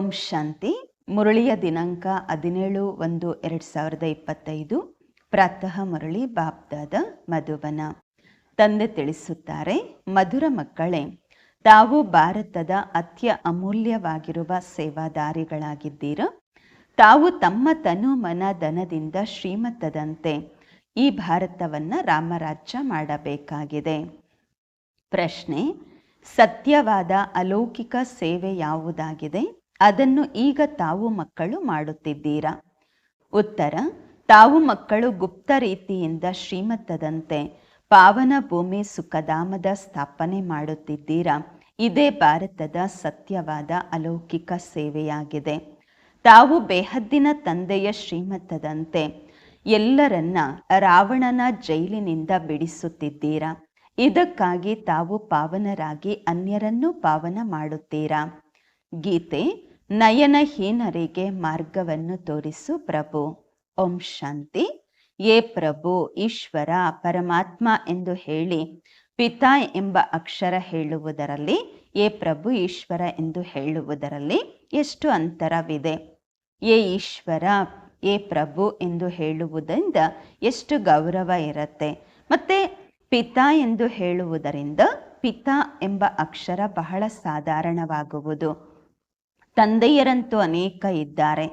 ಓಂ ಶಾಂತಿ. ಮುರಳಿಯ ದಿನಾಂಕ ಹದಿನೇಳು ಒಂದು ಎರಡು ಸಾವಿರದ ಇಪ್ಪತ್ತೈದು. ಪ್ರಾತಃ ಮುರಳಿ ಬಾಬ್ದಾದ ಮಧುಬನ ತಂದೆ ತಿಳಿಸುತ್ತಾರೆ, ಮಧುರ ಮಕ್ಕಳೇ, ತಾವು ಭಾರತದ ಅತ್ಯ ಅಮೂಲ್ಯವಾಗಿರುವ ಸೇವಾದಾರಿಗಳಾಗಿದ್ದೀರ? ತಾವು ತಮ್ಮ ತನು ಮನ ಧನದಿಂದ ಶ್ರೀಮತದಂತೆ ಈ ಭಾರತವನ್ನು ರಾಮರಾಜ್ಯ ಮಾಡಬೇಕಾಗಿದೆ. ಪ್ರಶ್ನೆ, ಸತ್ಯವಾದ ಅಲೌಕಿಕ ಸೇವೆ ಯಾವುದಾಗಿದೆ? ಅದನ್ನು ಈಗ ತಾವು ಮಕ್ಕಳು ಮಾಡುತ್ತಿದ್ದೀರಾ? ಉತ್ತರ, ತಾವು ಮಕ್ಕಳು ಗುಪ್ತ ರೀತಿಯಿಂದ ಶ್ರೀಮತ್ತದಂತೆ ಪಾವನ ಭೂಮಿ ಸುಖಧಾಮದ ಸ್ಥಾಪನೆ ಮಾಡುತ್ತಿದ್ದೀರಾ? ಇದೇ ಭಾರತದ ಸತ್ಯವಾದ ಅಲೌಕಿಕ ಸೇವೆಯಾಗಿದೆ. ತಾವು ಬೇಹದ್ದಿನ ತಂದೆಯ ಶ್ರೀಮತ್ತದಂತೆ ಎಲ್ಲರನ್ನ ರಾವಣನ ಜೈಲಿನಿಂದ ಬಿಡಿಸುತ್ತಿದ್ದೀರಾ? ಇದಕ್ಕಾಗಿ ತಾವು ಪಾವನರಾಗಿ ಅನ್ಯರನ್ನು ಪಾವನ ಮಾಡುತ್ತೀರಾ? ಗೀತೆ ನಯನಹೀನರಿಗೆ ಮಾರ್ಗವನ್ನು ತೋರಿಸು ಪ್ರಭು. ಓಂ ಶಾಂತಿ. ಏ ಪ್ರಭು, ಈಶ್ವರ, ಪರಮಾತ್ಮ ಎಂದು ಹೇಳಿ ಪಿತಾ ಎಂಬ ಅಕ್ಷರ ಹೇಳುವುದರಲ್ಲಿ, ಏ ಪ್ರಭು, ಈಶ್ವರ ಎಂದು ಹೇಳುವುದರಲ್ಲಿ ಎಷ್ಟು ಅಂತರವಿದೆ? ಏ ಈಶ್ವರ, ಏ ಪ್ರಭು ಎಂದು ಹೇಳುವುದರಿಂದ ಎಷ್ಟು ಗೌರವ ಇರುತ್ತೆ? ಮತ್ತೆ ಪಿತಾ ಎಂದು ಹೇಳುವುದರಿಂದ ಪಿತಾ ಎಂಬ ಅಕ್ಷರ ಬಹಳ ಸಾಧಾರಣವಾಗುವುದು. ತಂದೆಯರಂತೂ ಅನೇಕ ಇದ್ದಾರೆ.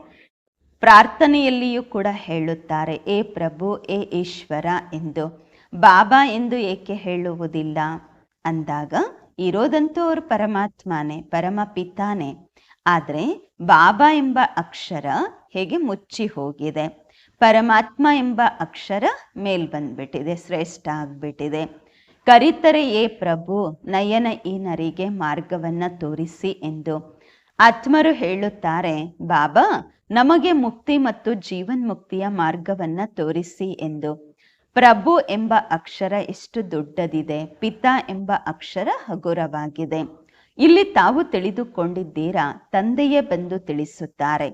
ಪ್ರಾರ್ಥನೆಯಲ್ಲಿಯೂ ಕೂಡ ಹೇಳುತ್ತಾರೆ, ಏ ಪ್ರಭು, ಏ ಈಶ್ವರ ಎಂದು. ಬಾಬಾ ಎಂದು ಏಕೆ ಹೇಳುವುದಿಲ್ಲ? ಅಂದಾಗ, ಇರೋದಂತೂ ಅವರು ಪರಮಾತ್ಮನೇ, ಪರಮ ಪಿತಾನೆ. ಆದರೆ, ಬಾಬಾ ಎಂಬ ಅಕ್ಷರ ಹೇಗೆ ಮುಚ್ಚಿ ಹೋಗಿದೆ? ಪರಮಾತ್ಮ ಎಂಬ ಅಕ್ಷರ ಮೇಲ್ ಬಂದ್ಬಿಟ್ಟಿದೆ, ಶ್ರೇಷ್ಠ ಆಗ್ಬಿಟ್ಟಿದೆ. ಕರಿತರೆ, ಏ ಪ್ರಭು, ನಯನ ಈ ನರಿಗೆ ಮಾರ್ಗವನ್ನ ತೋರಿಸಿ ಎಂದು. ಆತ್ಮರು ಹೇಳುತ್ತಾರೆ, ಬಾಬಾ, ನಮಗೆ ಮುಕ್ತಿ ಮತ್ತು ಜೀವನ್ಮುಕ್ತಿಯ ಮಾರ್ಗವನ್ನ ತೋರಿಸಿ ಎಂದು. ಪ್ರಭು ಎಂಬ ಅಕ್ಷರ ಎಷ್ಟು ದೊಡ್ಡದಿದೆ, ಪಿತಾ ಎಂಬ ಅಕ್ಷರ ಹಗುರವಾಗಿದೆ. ಇಲ್ಲಿ ತಾವು ತಿಳಿದುಕೊಂಡಿದ್ದೀರಾ, ತಂದೆಯೇ ಬಂದು ತಿಳಿಸುತ್ತಾರೆ.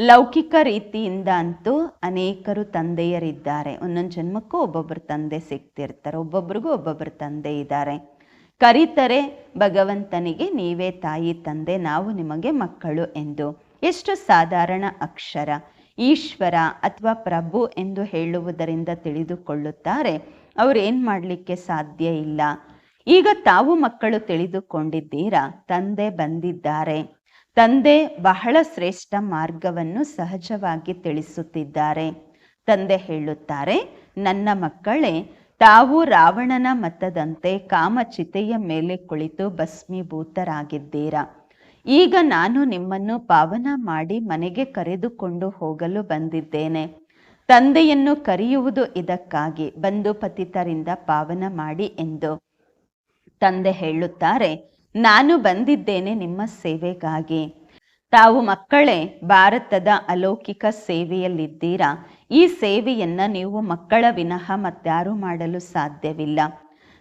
ಲೌಕಿಕ ರೀತಿಯಿಂದ ಅಂತೂ ಅನೇಕರು ತಂದೆಯರಿದ್ದಾರೆ. ಒಂದೊಂದು ಜನ್ಮಕ್ಕೂ ಒಬ್ಬೊಬ್ಬರು ತಂದೆ ಸಿಗ್ತಿರ್ತಾರೆ ಒಬ್ಬೊಬ್ರಿಗೂ ಒಬ್ಬೊಬ್ಬರು ತಂದೆ ಇದ್ದಾರೆ. ಕರೀತಾರೆ ಭಗವಂತನಿಗೆ, ನೀವೇ ತಾಯಿ ತಂದೆ, ನಾವು ನಿಮಗೆ ಮಕ್ಕಳು ಎಂದು. ಎಷ್ಟು ಸಾಧಾರಣ ಅಕ್ಷರ. ಈಶ್ವರ ಅಥವಾ ಪ್ರಭು ಎಂದು ಹೇಳುವುದರಿಂದ ತಿಳಿದುಕೊಳ್ಳುತ್ತಾರೆ. ಅವರೇನು ಮಾಡಲಿಕ್ಕೆ ಸಾಧ್ಯ ಇಲ್ಲ. ಈಗ ತಾವು ಮಕ್ಕಳು ತಿಳಿದುಕೊಂಡಿದ್ದೀರಾ? ತಂದೆ ಬಂದಿದ್ದಾರೆ. ತಂದೆ ಬಹಳ ಶ್ರೇಷ್ಠ ಮಾರ್ಗವನ್ನು ಸಹಜವಾಗಿ ತಿಳಿಸುತ್ತಿದ್ದಾರೆ. ತಂದೆ ಹೇಳುತ್ತಾರೆ, ನನ್ನ ಮಕ್ಕಳೇ ತಾವು ರಾವಣನ ಮತದಂತೆ ಕಾಮಚಿತೆಯ ಮೇಲೆ ಕುಳಿತು ಭಸ್ಮೀಭೂತರಾಗಿದ್ದೀರಾ? ಈಗ ನಾನು ನಿಮ್ಮನ್ನು ಪಾವನ ಮಾಡಿ ಮನೆಗೆ ಕರೆದುಕೊಂಡು ಹೋಗಲು ಬಂದಿದ್ದೇನೆ. ತಂದೆಯನ್ನು ಕರೆಯುವುದು ಇದಕ್ಕಾಗಿ. ಬಂಧು ಪತಿತರಿಂದ ಪಾವನ ಮಾಡಿ ಎಂದು. ತಂದೆ ಹೇಳುತ್ತಾರೆ, ನಾನು ಬಂದಿದ್ದೇನೆ ನಿಮ್ಮ ಸೇವೆಗಾಗಿ. ತಾವು ಮಕ್ಕಳೇ, ಭಾರತದ ಅಲೌಕಿಕ ಸೇವೆಯಲ್ಲಿದ್ದೀರಾ? ಈ ಸೇವೆಯನ್ನು ನೀವು ಮಕ್ಕಳ ವಿನಃ ಮತ್ತಾರೂ ಮಾಡಲು ಸಾಧ್ಯವಿಲ್ಲ.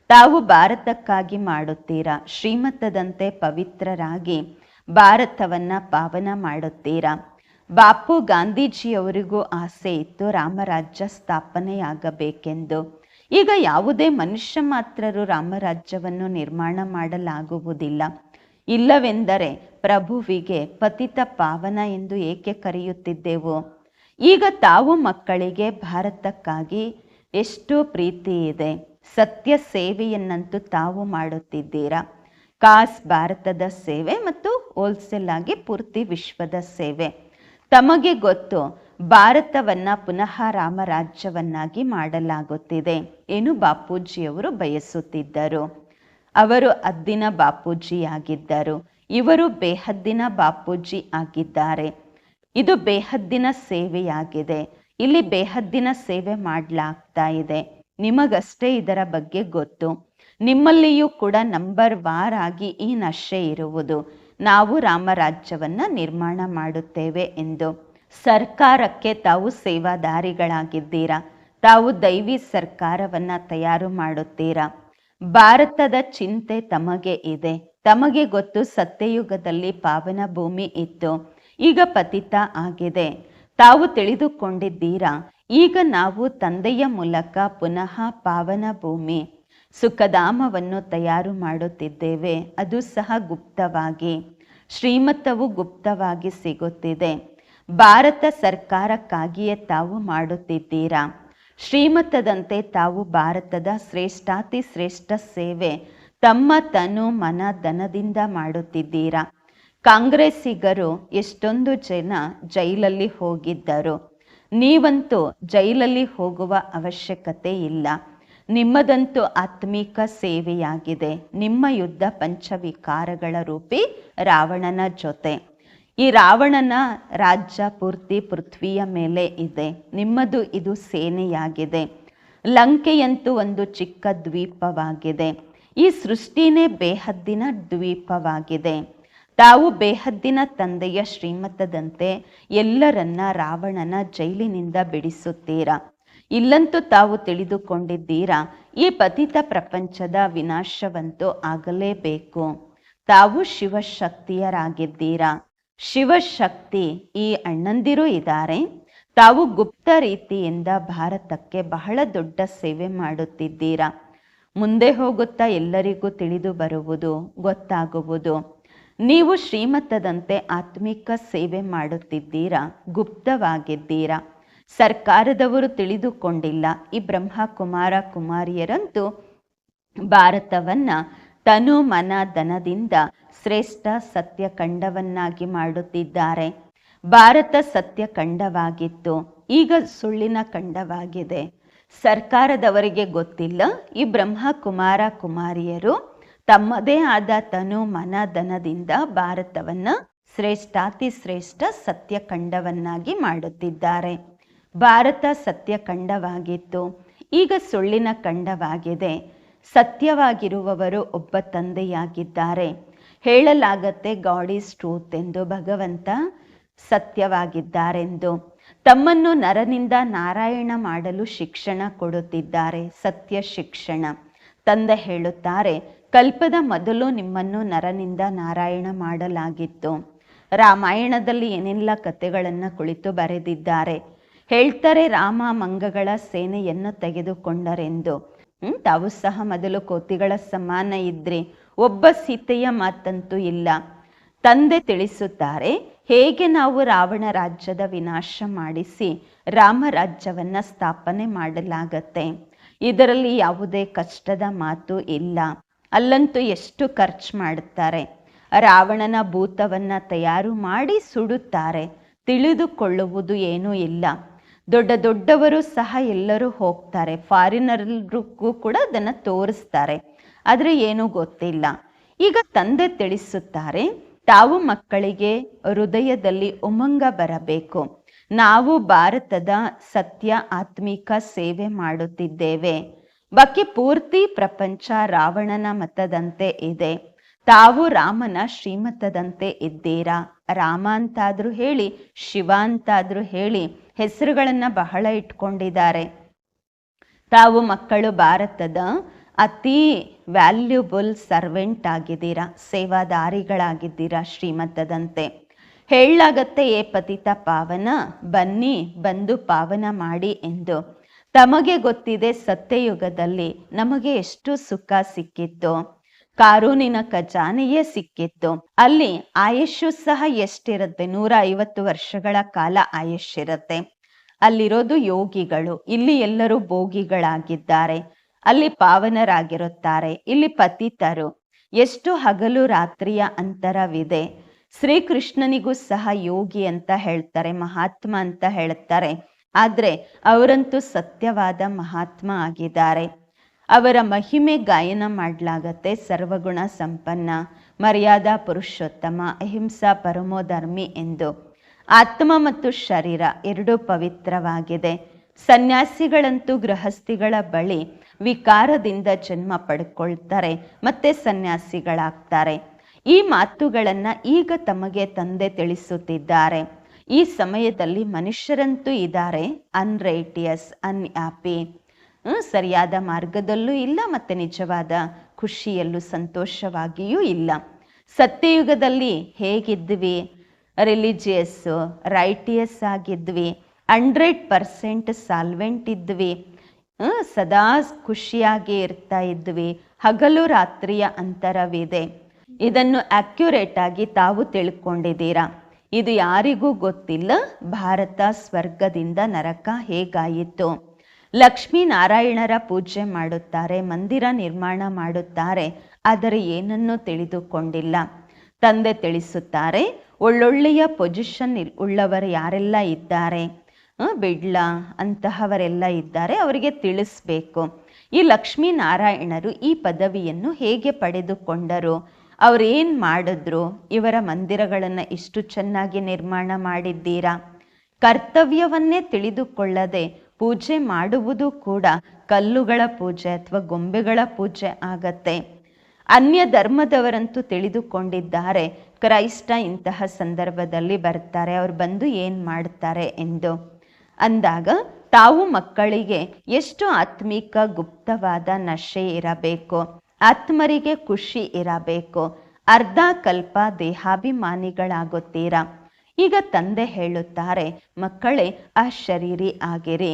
ತಾವು ಭಾರತಕ್ಕಾಗಿ ಮಾಡುತ್ತೀರಾ? ಶ್ರೀಮತದಂತೆ ಪವಿತ್ರರಾಗಿ ಭಾರತವನ್ನು ಪಾವನ ಮಾಡುತ್ತೀರಾ? ಬಾಪು ಗಾಂಧೀಜಿಯವರಿಗೂ ಆಸೆ ಇತ್ತು ರಾಮರಾಜ್ಯ ಸ್ಥಾಪನೆಯಾಗಬೇಕೆಂದು. ಈಗ ಯಾವುದೇ ಮನುಷ್ಯ ಮಾತ್ರರು ರಾಮರಾಜ್ಯವನ್ನು ನಿರ್ಮಾಣ ಮಾಡಲಾಗುವುದಿಲ್ಲ. ಇಲ್ಲವೆಂದರೆ ಪ್ರಭುವಿಗೆ ಪತಿತ ಪಾವನ ಎಂದು ಏಕೆ ಕರೆಯುತ್ತಿದ್ದೆವು? ಈಗ ತಾವು ಮಕ್ಕಳಿಗೆ ಭಾರತಕ್ಕಾಗಿ ಎಷ್ಟು ಪ್ರೀತಿ ಇದೆ. ಸತ್ಯ ಸೇವೆಯನ್ನಂತೂ ತಾವು ಮಾಡುತ್ತಿದ್ದೀರಾ? ಕಾಸ್ ಭಾರತದ ಸೇವೆ ಮತ್ತು ಹೋಲ್ಸೇಲ್ ಆಗಿ ಪೂರ್ತಿ ವಿಶ್ವದ ಸೇವೆ. ತಮಗೆ ಗೊತ್ತು, ಭಾರತವನ್ನ ಪುನಃ ರಾಮರಾಜ್ಯವನ್ನಾಗಿ ಮಾಡಲಾಗುತ್ತಿದೆ ಏನು ಬಾಪೂಜಿಯವರು ಬಯಸುತ್ತಿದ್ದರು. ಅವರು ಅದ್ದಿನ ಬಾಪೂಜಿ ಆಗಿದ್ದರು ಇವರು ಬೇಹದ್ದಿನ ಬಾಪೂಜಿ ಆಗಿದ್ದಾರೆ. ಇದು ಬೇಹದ್ದಿನ ಸೇವೆಯಾಗಿದೆ. ಇಲ್ಲಿ ಬೇಹದ್ದಿನ ಸೇವೆ ಮಾಡಲಾಗ್ತಾ ಇದೆ. ನಿಮಗಷ್ಟೇ ಇದರ ಬಗ್ಗೆ ಗೊತ್ತು. ನಿಮ್ಮಲ್ಲಿಯೂ ಕೂಡ ನಂಬರ್ ವಾರ್ ಆಗಿ ಈ ನಶೆ ಇರುವುದು. ನಾವು ರಾಮರಾಜ್ಯವನ್ನ ನಿರ್ಮಾಣ ಮಾಡುತ್ತೇವೆ ಎಂದು. ಸರ್ಕಾರಕ್ಕೆ ತಾವು ಸೇವಾದಾರಿಗಳಾಗಿದ್ದೀರಾ? ತಾವು ದೈವಿ ಸರ್ಕಾರವನ್ನ ತಯಾರು ಮಾಡುತ್ತೀರಾ? ಭಾರತದ ಚಿಂತೆ ತಮಗೆ ಇದೆ. ತಮಗೆ ಗೊತ್ತು ಸತ್ಯಯುಗದಲ್ಲಿ ಪಾವನ ಭೂಮಿ ಇತ್ತು. ಈಗ ಪತಿತ ಆಗಿದೆ. ತಾವು ತಿಳಿದುಕೊಂಡಿದ್ದೀರಾ? ಈಗ ನಾವು ತಂದೆಯ ಮೂಲಕ ಪುನಃ ಪಾವನ ಭೂಮಿ, ಸುಖಧಾಮವನ್ನು ತಯಾರು ಮಾಡುತ್ತಿದ್ದೇವೆ. ಅದು ಸಹ ಗುಪ್ತವಾಗಿ ಶ್ರೀಮತವು ಗುಪ್ತವಾಗಿ ಸಿಗುತ್ತಿದೆ. ಭಾರತ ಸರ್ಕಾರಕ್ಕಾಗಿಯೇ ತಾವು ಮಾಡುತ್ತಿದ್ದೀರಾ? ಶ್ರೀಮತದಂತೆ ತಾವು ಭಾರತದ ಶ್ರೇಷ್ಠಾತಿ ಶ್ರೇಷ್ಠ ಸೇವೆ, ತಮ್ಮ ತನು ಮನ ಧನದಿಂದ ಮಾಡುತ್ತಿದ್ದೀರಾ? ಕಾಂಗ್ರೆಸ್ಸಿಗರು ಎಷ್ಟೊಂದು ಜನ ಜೈಲಲ್ಲಿ ಹೋಗಿದ್ದರು. ನೀವಂತೂ ಜೈಲಲ್ಲಿ ಹೋಗುವ ಅವಶ್ಯಕತೆ ಇಲ್ಲ. ನಿಮ್ಮದಂತೂ ಆತ್ಮಿಕ ಸೇವೆಯಾಗಿದೆ. ನಿಮ್ಮ ಯುದ್ಧ ಪಂಚವಿಕಾರಗಳ ರೂಪಿ ರಾವಣನ ಜೊತೆ. ಈ ರಾವಣನ ರಾಜ್ಯ ಪೂರ್ತಿ ಪೃಥ್ವಿಯ ಮೇಲೆ ಇದೆ. ನಿಮ್ಮದು ಇದು ಸೇನೆಯಾಗಿದೆ. ಲಂಕೆಯಂತೂ ಒಂದು ಚಿಕ್ಕ ದ್ವೀಪವಾಗಿದೆ. ಈ ಸೃಷ್ಟಿನೇ ಬೇಹದ್ದಿನ ದ್ವೀಪವಾಗಿದೆ. ತಾವು ಬೇಹದ್ದಿನ ತಂದೆಯ ಶ್ರೀಮತದಂತೆ ಎಲ್ಲರನ್ನ ರಾವಣನ ಜೈಲಿನಿಂದ ಬಿಡಿಸುತ್ತೀರಾ? ಇಲ್ಲಂತೂ ತಾವು ತಿಳಿದುಕೊಂಡಿದ್ದೀರಾ, ಈ ಪತಿತ ಪ್ರಪಂಚದ ವಿನಾಶವಂತೂ ಆಗಲೇಬೇಕು. ತಾವು ಶಿವಶಕ್ತಿಯರಾಗಿದ್ದೀರಾ? ಶಿವಶಕ್ತಿ ಈ ಅಣ್ಣಂದಿರು ಇದ್ದಾರೆ ತಾವು ಗುಪ್ತ ರೀತಿಯಿಂದ ಭಾರತಕ್ಕೆ ಬಹಳ ದೊಡ್ಡ ಸೇವೆ ಮಾಡುತ್ತಿದ್ದೀರಾ? ಮುಂದೆ ಹೋಗುತ್ತಾ ಎಲ್ಲರಿಗೂ ತಿಳಿದು ಬರುವುದು, ಗೊತ್ತಾಗುವುದು. ನೀವು ಶ್ರೀಮತದಂತೆ ಆತ್ಮಿಕ ಸೇವೆ ಮಾಡುತ್ತಿದ್ದೀರಾ? ಗುಪ್ತವಾಗಿದ್ದೀರಾ? ಸರ್ಕಾರದವರು ತಿಳಿದುಕೊಂಡಿಲ್ಲ. ಈ ಬ್ರಹ್ಮ ಕುಮಾರ ಕುಮಾರಿಯರಂತೂ ಭಾರತವನ್ನ ತನು ಮನ ಧನದಿಂದ ಶ್ರೇಷ್ಠ ಸತ್ಯಖಂಡವನ್ನಾಗಿ ಮಾಡುತ್ತಿದ್ದಾರೆ. ಭಾರತ ಸತ್ಯಖಂಡವಾಗಿತ್ತು. ಈಗ ಸುಳ್ಳಿನ ಖಂಡವಾಗಿದೆ. ಸರ್ಕಾರದವರಿಗೆ ಗೊತ್ತಿಲ್ಲ. ಈ ಬ್ರಹ್ಮ ಕುಮಾರ ಕುಮಾರಿಯರು ತಮ್ಮದೇ ಆದ ತನು ಮನ ಧನದಿಂದ ಭಾರತವನ್ನ ಶ್ರೇಷ್ಠಾತಿ ಶ್ರೇಷ್ಠ ಸತ್ಯಖಂಡವನ್ನಾಗಿ ಮಾಡುತ್ತಿದ್ದಾರೆ. ಭಾರತ ಸತ್ಯಖಂಡವಾಗಿತ್ತು. ಈಗ ಸುಳ್ಳಿನ ಖಂಡವಾಗಿದೆ. ಸತ್ಯವಾಗಿರುವವರು ಒಬ್ಬ ತಂದೆಯಾಗಿದ್ದಾರೆ. ಹೇಳಲಾಗತ್ತೆ ಗಾಡ್ ಈಸ್ ಟ್ರೂತ್ ಎಂದು ಭಗವಂತ ಸತ್ಯವಾಗಿದ್ದಾರೆಂದು. ತಮ್ಮನ್ನು ನರನಿಂದ ನಾರಾಯಣ ಮಾಡಲು ಶಿಕ್ಷಣ ಕೊಡುತ್ತಿದ್ದಾರೆ. ಸತ್ಯ ಶಿಕ್ಷಣ. ತಂದೆ ಹೇಳುತ್ತಾರೆ ಕಲ್ಪದ ಮೊದಲು ನಿಮ್ಮನ್ನು ನರನಿಂದ ನಾರಾಯಣ ಮಾಡಲಾಗಿತ್ತು. ರಾಮಾಯಣದಲ್ಲಿ ಏನೆಲ್ಲ ಕಥೆಗಳನ್ನು ಕುಳಿತು ಬರೆದಿದ್ದಾರೆ. ಹೇಳ್ತಾರೆ ರಾಮ ಮಂಗಗಳ ಸೇನೆಯನ್ನು ತೆಗೆದುಕೊಂಡರೆಂದು. ತಾವು ಸಹ ಮೊದಲು ಕೋತಿಗಳ ಸಮಾನ ಇದ್ರಿ. ಒಬ್ಬ ಸೀತೆಯ ಮಾತಂತೂ ಇಲ್ಲ. ತಂದೆ ತಿಳಿಸುತ್ತಾರೆ, ಹೇಗೆ ನಾವು ರಾವಣ ರಾಜ್ಯದ ವಿನಾಶ ಮಾಡಿಸಿ ರಾಮ ರಾಜ್ಯವನ್ನ ಸ್ಥಾಪನೆ ಮಾಡಲಾಗತ್ತೆ. ಇದರಲ್ಲಿ ಯಾವುದೇ ಕಷ್ಟದ ಮಾತು ಇಲ್ಲ. ಅಲ್ಲಂತೂ ಎಷ್ಟು ಖರ್ಚು ಮಾಡುತ್ತಾರೆ? ರಾವಣನ ಭೂತವನ್ನ ತಯಾರು ಮಾಡಿ ಸುಡುತ್ತಾರೆ. ತಿಳಿದುಕೊಳ್ಳುವುದು ಏನೂ ಇಲ್ಲ. ದೊಡ್ಡ ದೊಡ್ಡವರು ಸಹ ಎಲ್ಲರೂ ಹೋಗ್ತಾರೆ. ಫಾರಿನರ್ಗೂ ಕೂಡ ಅದನ್ನು ತೋರಿಸ್ತಾರೆ. ಆದರೆ ಏನೂ ಗೊತ್ತಿಲ್ಲ. ಈಗ ತಂದೆ ತಿಳಿಸುತ್ತಾರೆ, ತಾವು ಮಕ್ಕಳಿಗೆ ಹೃದಯದಲ್ಲಿ ಉಮಂಗ ಬರಬೇಕು. ನಾವು ಭಾರತದ ಸತ್ಯ ಆತ್ಮಿಕ ಸೇವೆ ಮಾಡುತ್ತಿದ್ದೇವೆ. ಬಾಕಿ ಪೂರ್ತಿ ಪ್ರಪಂಚ ರಾವಣನ ಮತದಂತೆ ಇದೆ. ತಾವು ರಾಮನ ಶ್ರೀಮತದಂತೆ ಇದ್ದೀರಾ? ರಾಮ ಅಂತಾದ್ರೂ ಹೇಳಿ, ಶಿವ ಅಂತಾದ್ರೂ ಹೇಳಿ ಹೆಸರುಗಳನ್ನ ಬಹಳ ಇಟ್ಕೊಂಡಿದ್ದಾರೆ. ತಾವು ಮಕ್ಕಳು ಭಾರತದ ಅತಿ ವ್ಯಾಲ್ಯೂಬಲ್ ಸರ್ವೆಂಟ್ ಆಗಿದ್ದೀರಾ? ಸೇವಾದಾರಿಗಳಾಗಿದ್ದೀರಾ ಶ್ರೀಮತದಂತೆ? ಹೇಳಾಗತ್ತೆ ಏ ಪತಿತ ಪಾವನ, ಬನ್ನಿ ಬಂದು ಪಾವನ ಮಾಡಿ ಎಂದು. ತಮಗೆ ಗೊತ್ತಿದೆ ಸತ್ಯಯುಗದಲ್ಲಿ ನಮಗೆ ಎಷ್ಟು ಸುಖ ಸಿಕ್ಕಿತ್ತು. ಕಾನೂನಿನ ಖಜಾನೆಯೇ ಸಿಕ್ಕಿತ್ತು. ಅಲ್ಲಿ ಆಯುಷ್ಯು ಸಹ ಎಷ್ಟಿರುತ್ತೆ? ನೂರ ಐವತ್ತು ವರ್ಷಗಳ ಕಾಲ ಆಯುಷ್ಯಿರುತ್ತೆ ಅಲ್ಲಿರೋದು ಯೋಗಿಗಳು. ಇಲ್ಲಿ ಎಲ್ಲರೂ ಭೋಗಿಗಳಾಗಿದ್ದಾರೆ. ಅಲ್ಲಿ ಪಾವನರಾಗಿರುತ್ತಾರೆ. ಇಲ್ಲಿ ಪತಿತರು. ಎಷ್ಟು ಹಗಲು ರಾತ್ರಿಯ ಅಂತರವಿದೆ. ಶ್ರೀಕೃಷ್ಣನಿಗೂ ಸಹ ಯೋಗಿ ಅಂತ ಹೇಳ್ತಾರೆ, ಮಹಾತ್ಮ ಅಂತ ಹೇಳ್ತಾರೆ. ಆದ್ರೆ ಅವರಂತೂ ಸತ್ಯವಾದ ಮಹಾತ್ಮ ಆಗಿದ್ದಾರೆ. ಅವರ ಮಹಿಮೆ ಗಾಯನ ಮಾಡಲಾಗತ್ತೆ, ಸರ್ವಗುಣ ಸಂಪನ್ನ, ಮರ್ಯಾದಾ ಪುರುಷೋತ್ತಮ, ಅಹಿಂಸಾ ಪರಮೋಧರ್ಮಿ ಎಂದು. ಆತ್ಮ ಮತ್ತು ಶರೀರ ಎರಡೂ ಪವಿತ್ರವಾಗಿದೆ. ಸನ್ಯಾಸಿಗಳಂತೂ ಗೃಹಸ್ಥಿಗಳ ಬಳಿ ವಿಕಾರದಿಂದ ಜನ್ಮ ಪಡ್ಕೊಳ್ತಾರೆ, ಮತ್ತೆ ಸನ್ಯಾಸಿಗಳಾಗ್ತಾರೆ. ಈ ಮಾತುಗಳನ್ನು ಈಗ ತಮಗೆ ತಂದೆ ತಿಳಿಸುತ್ತಿದ್ದಾರೆ. ಈ ಸಮಯದಲ್ಲಿ ಮನುಷ್ಯರಂತೂ ಇದ್ದಾರೆ ಅನ್ರೈಟಿಯಸ್ ಅನ್ಯಾಪಿ ಸರಿಯಾದ ಮಾರ್ಗದಲ್ಲೂ ಇಲ್ಲ ಮತ್ತೆ ನಿಜವಾದ ಖುಷಿಯಲ್ಲೂ ಸಂತೋಷವಾಗಿಯೂ ಇಲ್ಲ. ಸತ್ಯಯುಗದಲ್ಲಿ ಹೇಗಿದ್ವಿ? ರಿಲಿಜಿಯಸ್ಸು ರೈಟಿಯಸ್ ಆಗಿದ್ವಿ. ಹಂಡ್ರೆಡ್ ಪರ್ಸೆಂಟ್ ಸಾಲ್ವೆಂಟ್ ಇದ್ವಿ. ಸದಾ ಖುಷಿಯಾಗಿ ಇರ್ತಾ ಇದ್ವಿ. ಹಗಲು ರಾತ್ರಿಯ ಅಂತರವಿದೆ. ಇದನ್ನು ಅಕ್ಯುರೇಟ್ ಆಗಿ ತಾವು ತಿಳ್ಕೊಂಡಿದ್ದೀರಾ? ಇದು ಯಾರಿಗೂ ಗೊತ್ತಿಲ್ಲ. ಭಾರತ ಸ್ವರ್ಗದಿಂದ ನರಕ ಹೇಗಾಯಿತು? ಲಕ್ಷ್ಮೀನಾರಾಯಣರ ಪೂಜೆ ಮಾಡುತ್ತಾರೆ, ಮಂದಿರ ನಿರ್ಮಾಣ ಮಾಡುತ್ತಾರೆ, ಆದರೆ ಏನನ್ನೂ ತಿಳಿದುಕೊಂಡಿಲ್ಲ. ತಂದೆ ತಿಳಿಸುತ್ತಾರೆ, ಒಳ್ಳೊಳ್ಳೆಯ ಪೊಸಿಷನ್ ಉಳ್ಳವರು ಯಾರೆಲ್ಲ ಇದ್ದಾರೆ? ಬಿಡ್ಲಾ ಅಂತಹವರೆಲ್ಲ ಇದ್ದಾರೆ, ಅವರಿಗೆ ತಿಳಿಸ್ಬೇಕು. ಈ ಲಕ್ಷ್ಮೀನಾರಾಯಣರು ಈ ಪದವಿಯನ್ನು ಹೇಗೆ ಪಡೆದುಕೊಂಡರು? ಅವರೇನು ಮಾಡಿದ್ರು? ಇವರ ಮಂದಿರಗಳನ್ನು ಇಷ್ಟು ಚೆನ್ನಾಗಿ ನಿರ್ಮಾಣ ಮಾಡಿದ್ದೀರಾ? ಕರ್ತವ್ಯವನ್ನೇ ತಿಳಿದುಕೊಳ್ಳದೆ ಪೂಜೆ ಮಾಡುವುದು ಕೂಡ ಕಲ್ಲುಗಳ ಪೂಜೆ ಅಥವಾ ಗೊಂಬೆಗಳ ಪೂಜೆ ಆಗತ್ತೆ. ಅನ್ಯ ಧರ್ಮದವರಂತೂ ತಿಳಿದುಕೊಂಡಿದ್ದಾರೆ, ಕ್ರೈಸ್ತ ಇಂತಹ ಸಂದರ್ಭದಲ್ಲಿ ಬರ್ತಾರೆ, ಅವ್ರು ಬಂದು ಏನು ಮಾಡ್ತಾರೆ ಎಂದು. ಅಂದಾಗ ತಾವು ಮಕ್ಕಳಿಗೆ ಎಷ್ಟು ಆತ್ಮಿಕ ಗುಪ್ತವಾದ ನಶೆ ಇರಬೇಕು? ಆತ್ಮರಿಗೆ ಖುಷಿ ಇರಬೇಕು. ಅರ್ಧ ಕಲ್ಪ ದೇಹಾಭಿಮಾನಿಗಳಾಗುತ್ತೀರಾ? ಈಗ ತಂದೆ ಹೇಳುತ್ತಾರೆ, ಮಕ್ಕಳೇ ಆ ಶರೀರಿ ಆಗಿರಿ.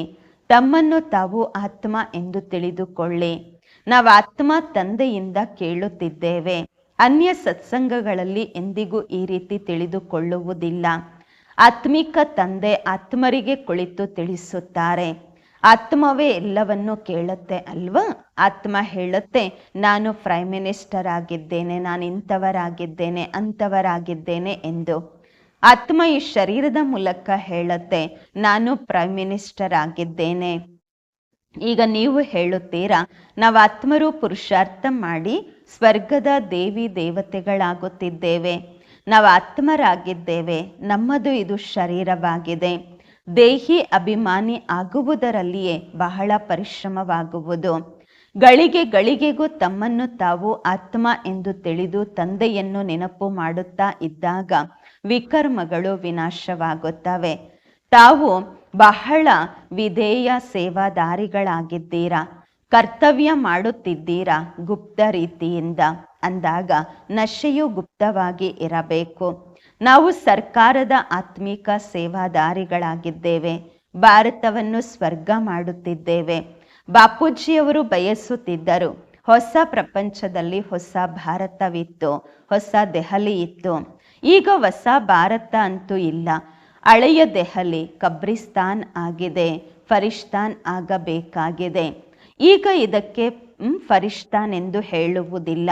ತಮ್ಮನ್ನು ತಾವು ಆತ್ಮ ಎಂದು ತಿಳಿದುಕೊಳ್ಳಿ. ನಾವು ಆತ್ಮ ತಂದೆಯಿಂದ ಕೇಳುತ್ತಿದ್ದೇವೆ. ಅನ್ಯ ಸತ್ಸಂಗಗಳಲ್ಲಿ ಎಂದಿಗೂ ಈ ರೀತಿ ತಿಳಿದುಕೊಳ್ಳುವುದಿಲ್ಲ. ಆತ್ಮಿಕ ತಂದೆ ಆತ್ಮರಿಗೆ ಕುಳಿತು ತಿಳಿಸುತ್ತಾರೆ. ಆತ್ಮವೇ ಎಲ್ಲವನ್ನು ಕೇಳುತ್ತೆ ಅಲ್ವಾ? ಆತ್ಮ ಹೇಳುತ್ತೆ, ನಾನು ಪ್ರೈಮ್ ಮಿನಿಸ್ಟರ್ ಆಗಿದ್ದೇನೆ, ನಾನು ಇಂಥವರಾಗಿದ್ದೇನೆ, ಅಂಥವರಾಗಿದ್ದೇನೆ ಎಂದು. ಆತ್ಮ ಈ ಶರೀರದ ಮೂಲಕ ಹೇಳುತ್ತೆ, ನಾನು ಪ್ರೈಮ್ ಮಿನಿಸ್ಟರ್ ಆಗಿದ್ದೇನೆ ಈಗ ನೀವು ಹೇಳುತ್ತೀರಾ, ನಾವು ಆತ್ಮರು ಪುರುಷಾರ್ಥ ಮಾಡಿ ಸ್ವರ್ಗದ ದೇವಿ ದೇವತೆಗಳಾಗುತ್ತಿದ್ದೇವೆ. ನಾವು ಆತ್ಮರಾಗಿದ್ದೇವೆ, ನಮ್ಮದು ಇದು ಶರೀರವಾಗಿದೆ. ದೇಹಿ ಅಭಿಮಾನಿ ಆಗುವುದರಲ್ಲಿಯೇ ಬಹಳ ಪರಿಶ್ರಮವಾಗುವುದು. ಗಳಿಗೆ ಗಳಿಗೆಗೂ ತಮ್ಮನ್ನು ತಾವು ಆತ್ಮ ಎಂದು ತಿಳಿದು ತಂದೆಯನ್ನು ನೆನಪು ಮಾಡುತ್ತಾ ಇದ್ದಾಗ ವಿಕರ್ಮಗಳು ವಿನಾಶವಾಗುತ್ತವೆ. ತಾವು ಬಹಳ ವಿಧೇಯ ಸೇವಾದಾರಿಗಳಾಗಿದ್ದೀರಾ? ಕರ್ತವ್ಯ ಮಾಡುತ್ತಿದ್ದೀರಾ ಗುಪ್ತ ರೀತಿಯಿಂದ? ಅಂದಾಗ ನಶೆಯು ಗುಪ್ತವಾಗಿ ಇರಬೇಕು. ನಾವು ಸರ್ಕಾರದ ಆತ್ಮಿಕ ಸೇವಾದಾರಿಗಳಾಗಿದ್ದೇವೆ. ಭಾರತವನ್ನು ಸ್ವರ್ಗ ಮಾಡುತ್ತಿದ್ದೇವೆ. ಬಾಪೂಜಿಯವರು ಬಯಸುತ್ತಿದ್ದರು. ಹೊಸ ಪ್ರಪಂಚದಲ್ಲಿ ಹೊಸ ಭಾರತವಿತ್ತು. ಹೊಸ ದೆಹಲಿ ಇತ್ತು. ಈಗ ಹೊಸ ಭಾರತ ಅಂತೂ ಇಲ್ಲ. ಹಳೆಯ ದೆಹಲಿ ಕಬ್ರಿಸ್ತಾನ್ ಆಗಿದೆ. ಫರಿಷ್ತಾನ್ ಆಗಬೇಕಾಗಿದೆ. ಈಗ ಇದಕ್ಕೆ ಫರಿಷ್ತಾನ್ ಎಂದು ಹೇಳುವುದಿಲ್ಲ.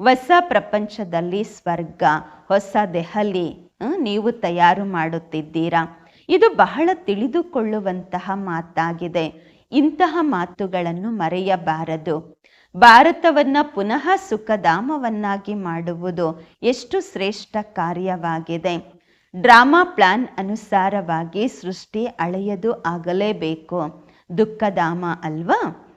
ಹೊಸ ಪ್ರಪಂಚದಲ್ಲಿ ಸ್ವರ್ಗ, ಹೊಸ ದೆಹಲಿ ನೀವು ತಯಾರು ಮಾಡುತ್ತಿದ್ದೀರಾ? ಇದು ಬಹಳ ತಿಳಿದುಕೊಳ್ಳುವಂತಹ ಮಾತಾಗಿದೆ. ಇಂತಹ ಮಾತುಗಳನ್ನು ಮರೆಯಬಾರದು. ಭಾರತವನ್ನ ಪುನಃ ಸುಖಧಾಮವನ್ನಾಗಿ ಮಾಡುವುದು ಎಷ್ಟು ಶ್ರೇಷ್ಠ ಕಾರ್ಯವಾಗಿದೆ. ಡ್ರಾಮಾ ಪ್ಲಾನ್ ಅನುಸಾರವಾಗಿ ಸೃಷ್ಟಿ ಅಳೆಯದು ಆಗಲೇಬೇಕು. ದುಃಖಧಾಮ ಅಲ್ವಾ?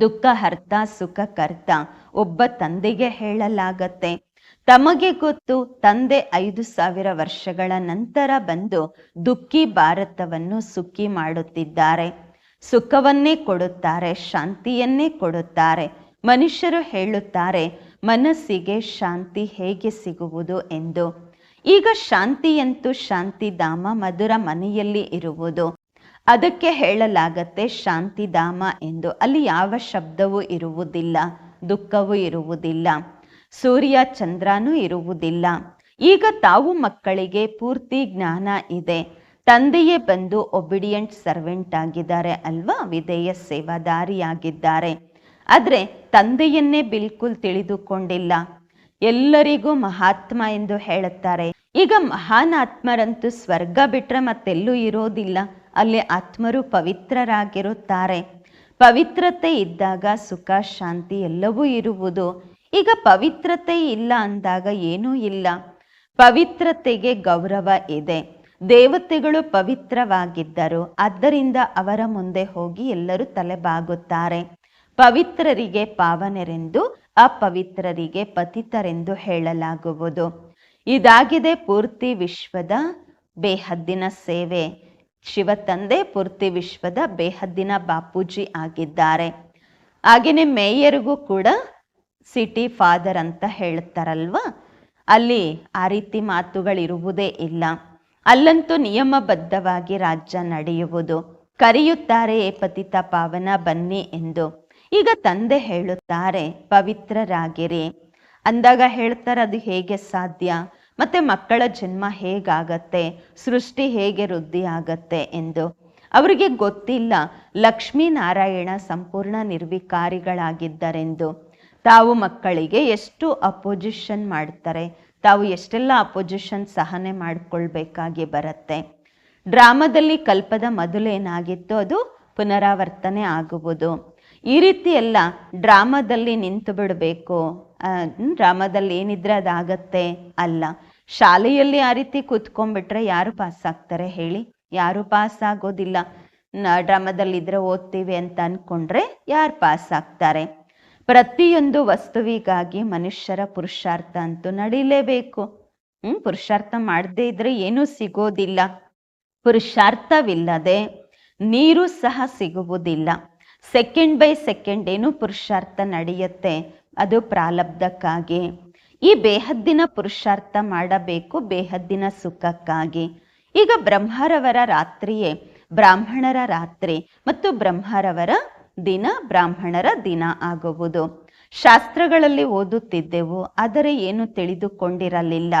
ದುಃಖ, ಹರ್ತ, ಸುಖ, ಕರ್ತ ಒಬ್ಬ ತಂದೆಗೆ ಹೇಳಲಾಗತ್ತೆ. ತಮಗೆ ಗೊತ್ತು ತಂದೆ ಐದು ಸಾವಿರ ವರ್ಷಗಳ ನಂತರ ಬಂದು ದುಃಖಿ ಭಾರತವನ್ನು ಸುಖಿ ಮಾಡುತ್ತಿದ್ದಾರೆ. ಸುಖವನ್ನೇ ಕೊಡುತ್ತಾರೆ, ಶಾಂತಿಯನ್ನೇ ಕೊಡುತ್ತಾರೆ. ಮನುಷ್ಯರು ಹೇಳುತ್ತಾರೆ, ಮನಸ್ಸಿಗೆ ಶಾಂತಿ ಹೇಗೆ ಸಿಗುವುದು? ಎಂದು. ಈಗ ಶಾಂತಿಯಂತೂ ಶಾಂತಿಧಾಮ ಮಧುರ ಮನೆಯಲ್ಲಿ ಇರುವುದು. ಅದಕ್ಕೆ ಹೇಳಲಾಗತ್ತೆ ಶಾಂತಿಧಾಮ ಎಂದು. ಅಲ್ಲಿ ಯಾವ ಶಬ್ದವೂ ಇರುವುದಿಲ್ಲ, ದುಃಖವೂ ಇರುವುದಿಲ್ಲ, ಸೂರ್ಯ ಚಂದ್ರನೂ ಇರುವುದಿಲ್ಲ. ಈಗ ತಾವು ಮಕ್ಕಳಿಗೆ ಪೂರ್ತಿ ಜ್ಞಾನ ಇದೆ. ತಂದೆಯೇ ಬಂದು ಒಬಿಡಿಯಂಟ್ ಸರ್ವೆಂಟ್ ಆಗಿದ್ದಾರೆ ಅಲ್ವಾ? ವಿಧೇಯ ಸೇವಾದಾರಿಯಾಗಿದ್ದಾರೆ. ಆದರೆ ತಂದೆಯನ್ನೇ ಬಿಲ್ಕುಲ್ ತಿಳಿದುಕೊಂಡಿಲ್ಲ. ಎಲ್ಲರಿಗೂ ಮಹಾತ್ಮ ಎಂದು ಹೇಳುತ್ತಾರೆ. ಈಗ ಮಹಾನ್ ಆತ್ಮರಂತೂ ಸ್ವರ್ಗ ಬಿಟ್ರೆ ಮತ್ತೆಲ್ಲೂ ಇರೋದಿಲ್ಲ. ಅಲ್ಲಿ ಆತ್ಮರು ಪವಿತ್ರರಾಗಿರುತ್ತಾರೆ. ಪವಿತ್ರತೆ ಇದ್ದಾಗ ಸುಖ, ಶಾಂತಿ ಎಲ್ಲವೂ ಇರುವುದು. ಈಗ ಪವಿತ್ರತೆ ಇಲ್ಲ ಅಂದಾಗ ಏನೂ ಇಲ್ಲ. ಪವಿತ್ರತೆಗೆ ಗೌರವ ಇದೆ. ದೇವತೆಗಳು ಪವಿತ್ರವಾಗಿದ್ದರು. ಆದ್ದರಿಂದ ಅವರ ಮುಂದೆ ಹೋಗಿ ಎಲ್ಲರೂ ತಲೆಬಾಗುತ್ತಾರೆ. ಪವಿತ್ರರಿಗೆ ಪಾವನರೆಂದು, ಅಪವಿತ್ರರಿಗೆ ಪತಿತರೆಂದು ಹೇಳಲಾಗುವುದು. ಇದಾಗಿದೆ ಪೂರ್ತಿ ವಿಶ್ವದ ಬೇಹದ್ದಿನ ಸೇವೆ. ಶಿವತಂದೆ ಪೂರ್ತಿ ವಿಶ್ವದ ಬೇಹದ್ದಿನ ಬಾಪೂಜಿ ಆಗಿದ್ದಾರೆ. ಹಾಗೆಯೇ ಮೇಯರ್ಗೂ ಕೂಡ ಸಿಟಿ ಫಾದರ್ ಅಂತ ಹೇಳ್ತಾರಲ್ವಾ? ಅಲ್ಲಿ ಆ ರೀತಿ ಮಾತುಗಳಿರುವುದೇ ಇಲ್ಲ. ಅಲ್ಲಂತೂ ನಿಯಮಬದ್ಧವಾಗಿ ರಾಜ್ಯ ನಡೆಯುವುದು. ಕರೆಯುತ್ತಾರೆ ಪತಿತ ಪಾವನ ಬನ್ನಿ ಎಂದು. ಈಗ ತಂದೆ ಹೇಳುತ್ತಾರೆ, ಪವಿತ್ರರಾಗಿರಿ. ಅಂದಾಗ ಹೇಳ್ತಾರೆ, ಅದು ಹೇಗೆ ಸಾಧ್ಯ? ಮತ್ತೆ ಮಕ್ಕಳ ಜನ್ಮ ಹೇಗಾಗತ್ತೆ? ಸೃಷ್ಟಿ ಹೇಗೆ ವೃದ್ಧಿ ಆಗತ್ತೆ ಎಂದು. ಅವರಿಗೆ ಗೊತ್ತಿಲ್ಲ. ಲಕ್ಷ್ಮೀನಾರಾಯಣ ಸಂಪೂರ್ಣ ನಿರ್ವಿಕಾರಿಗಳಾಗಿದ್ದರೆಂದು. ತಾವು ಮಕ್ಕಳಿಗೆ ಎಷ್ಟು ಅಪೋಸಿಷನ್ ಮಾಡ್ತಾರೆ? ತಾವು ಎಷ್ಟೆಲ್ಲ ಅಪೋಸಿಷನ್ ಸಹನೆ ಮಾಡಿಕೊಳ್ಬೇಕಾಗಿ ಬರುತ್ತೆ? ಡ್ರಾಮಾದಲ್ಲಿ ಕಲ್ಪದ ಮೊದಲೇನಾಗಿತ್ತು ಅದು ಪುನರಾವರ್ತನೆ ಆಗುವುದು. ಈ ರೀತಿ ಎಲ್ಲ ಡ್ರಾಮಾದಲ್ಲಿ ನಿಂತು ಬಿಡಬೇಕು ಡ್ರಾಮಾದಲ್ಲಿ ಏನಿದ್ರೆ ಅದಾಗತ್ತೆ? ಅಲ್ಲ. ಶಾಲೆಯಲ್ಲಿ ಆ ರೀತಿ ಕೂತ್ಕೊಂಡ್ಬಿಟ್ರೆ ಯಾರು ಪಾಸ್ ಆಗ್ತಾರೆ ಹೇಳಿ? ಯಾರು ಪಾಸ್ ಆಗೋದಿಲ್ಲ. ಡ್ರಾಮಾದಲ್ಲಿ ಇದ್ರೆ ಓದ್ತೀವಿ ಅಂತ ಅನ್ಕೊಂಡ್ರೆ ಯಾರು ಪಾಸ್ ಆಗ್ತಾರೆ? ಪ್ರತಿಯೊಂದು ವಸ್ತುವಿಗಾಗಿ ಮನುಷ್ಯರ ಪುರುಷಾರ್ಥ ಅಂತೂ ನಡೀಲೇಬೇಕು. ಹ್ಮ್, ಪುರುಷಾರ್ಥ ಮಾಡದೇ ಇದ್ರೆ ಏನೂ ಸಿಗೋದಿಲ್ಲ. ಪುರುಷಾರ್ಥವಿಲ್ಲದೆ ನೀರು ಸಹ ಸಿಗುವುದಿಲ್ಲ. ಸೆಕೆಂಡ್ ಬೈ ಸೆಕೆಂಡ್ ಏನು ಪುರುಷಾರ್ಥ ನಡೆಯುತ್ತೆ. ಅದು ಪ್ರಾಲಬ್ಧಕ್ಕಾಗಿ. ಈ ಬೇಹದ್ದಿನ ಪುರುಷಾರ್ಥ ಮಾಡಬೇಕು, ಬೇಹದ್ದಿನ ಸುಖಕ್ಕಾಗಿ. ಈಗ ಬ್ರಹ್ಮರವರ ರಾತ್ರಿಯೇ, ಬ್ರಾಹ್ಮಣರ ರಾತ್ರಿ ಮತ್ತು ಬ್ರಹ್ಮರವರ ದಿನ, ಬ್ರಾಹ್ಮಣರ ದಿನ ಆಗುವುದು. ಶಾಸ್ತ್ರಗಳಲ್ಲಿ ಓದುತ್ತಿದ್ದೆವು, ಆದರೆ ಏನು ತಿಳಿದುಕೊಂಡಿರಲಿಲ್ಲ.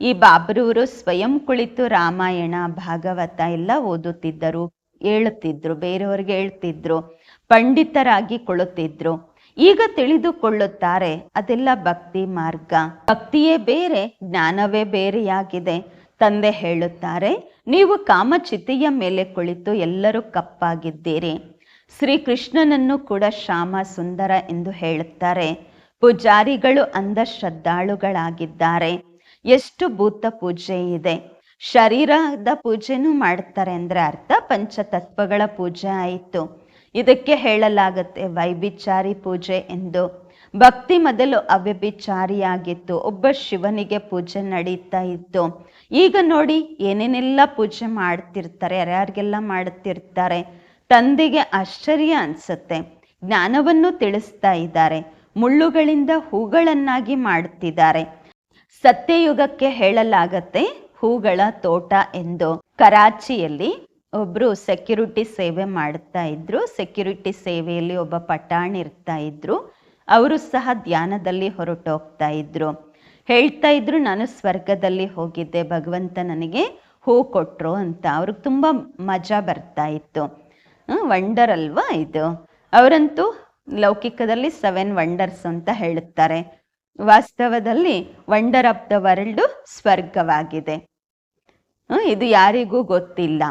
ಈ ಬಾಬ್ರೂರು ಸ್ವಯಂ ಕುಳಿತು ರಾಮಾಯಣ, ಭಾಗವತ ಎಲ್ಲ ಓದುತ್ತಿದ್ದರು ಹೇಳುತ್ತಿದ್ರು ಬೇರೆಯವ್ರಿಗೆ ಹೇಳ್ತಿದ್ರು, ಪಂಡಿತರಾಗಿ ಕೊಳ್ಳುತ್ತಿದ್ರು ಈಗ ತಿಳಿದುಕೊಳ್ಳುತ್ತಾರೆ, ಅದೆಲ್ಲ ಭಕ್ತಿ ಮಾರ್ಗ. ಭಕ್ತಿಯೇ ಬೇರೆ, ಜ್ಞಾನವೇ ಬೇರೆಯಾಗಿದೆ. ತಂದೆ ಹೇಳುತ್ತಾರೆ, ನೀವು ಕಾಮಚಿತೆಯ ಮೇಲೆ ಕುಳಿತು ಎಲ್ಲರೂ ಕಪ್ಪಾಗಿದ್ದೀರಿ. ಶ್ರೀಕೃಷ್ಣನನ್ನು ಕೂಡ ಶ್ಯಾಮ ಸುಂದರ ಎಂದು ಹೇಳುತ್ತಾರೆ. ಪೂಜಾರಿಗಳು ಅಂಧ ಶ್ರದ್ಧಾಳುಗಳಾಗಿದ್ದಾರೆ. ಎಷ್ಟು ಭೂತ ಪೂಜೆ ಇದೆ. ಶರೀರದ ಪೂಜೆನೂ ಮಾಡ್ತಾರೆ ಅಂದ್ರೆ ಅರ್ಥ, ಪಂಚತತ್ವಗಳ ಪೂಜೆ ಆಯಿತು. ಇದಕ್ಕೆ ಹೇಳಲಾಗತ್ತೆ ವೈಭಿಚಾರಿ ಪೂಜೆ ಎಂದು. ಭಕ್ತಿ ಮೊದಲು ಅವ್ಯಭಿಚಾರಿಯಾಗಿತ್ತು. ಒಬ್ಬ ಶಿವನಿಗೆ ಪೂಜೆ ನಡೀತಾ ಇತ್ತು. ಈಗ ನೋಡಿ ಏನೇನೆಲ್ಲ ಪೂಜೆ ಮಾಡ್ತಿರ್ತಾರೆ, ಯಾರ್ಯಾರಿಗೆಲ್ಲ ಮಾಡುತ್ತಿರ್ತಾರೆ ತಂದೆಗೆ ಆಶ್ಚರ್ಯ ಅನ್ಸುತ್ತೆ. ಜ್ಞಾನವನ್ನು ತಿಳಿಸ್ತಾ ಇದ್ದಾರೆ. ಮುಳ್ಳುಗಳಿಂದ ಹೂಗಳನ್ನಾಗಿ ಮಾಡುತ್ತಿದ್ದಾರೆ ಸತ್ಯಯುಗಕ್ಕೆ ಹೇಳಲಾಗತ್ತೆ ಹೂಗಳ ತೋಟ ಎಂದು. ಕರಾಚಿಯಲ್ಲಿ ಒಬ್ರು ಸೆಕ್ಯೂರಿಟಿ ಸೇವೆ ಮಾಡ್ತಾ ಇದ್ರು ಸೆಕ್ಯೂರಿಟಿ ಸೇವೆಯಲ್ಲಿ ಒಬ್ಬ ಪಟಾಣಿ ಇರ್ತಾ ಇದ್ರು, ಅವರು ಸಹ ಧ್ಯಾನದಲ್ಲಿ ಹೊರಟೋಗ್ತಾ ಇದ್ರು. ಹೇಳ್ತಾ ಇದ್ರು, ನಾನು ಸ್ವರ್ಗದಲ್ಲಿ ಹೋಗಿದ್ದೆ, ಭಗವಂತ ನನಗೆ ಹೂ ಕೊಟ್ಟರು ಅಂತ. ಅವ್ರಿಗೆ ತುಂಬ ಮಜಾ ಬರ್ತಾ ಇತ್ತು. ವಂಡರ್ ಅಲ್ವಾ ಇದು? ಅವರಂತೂ ಲೌಕಿಕದಲ್ಲಿ ಸೆವೆನ್ ವಂಡರ್ಸ್ ಅಂತ ಹೇಳುತ್ತಾರೆ. ವಾಸ್ತವದಲ್ಲಿ ವಂಡರ್ ಆಫ್ ದ ವರ್ಲ್ಡ್ ಸ್ವರ್ಗವಾಗಿದೆ. ಇದು ಯಾರಿಗೂ ಗೊತ್ತಿಲ್ಲ.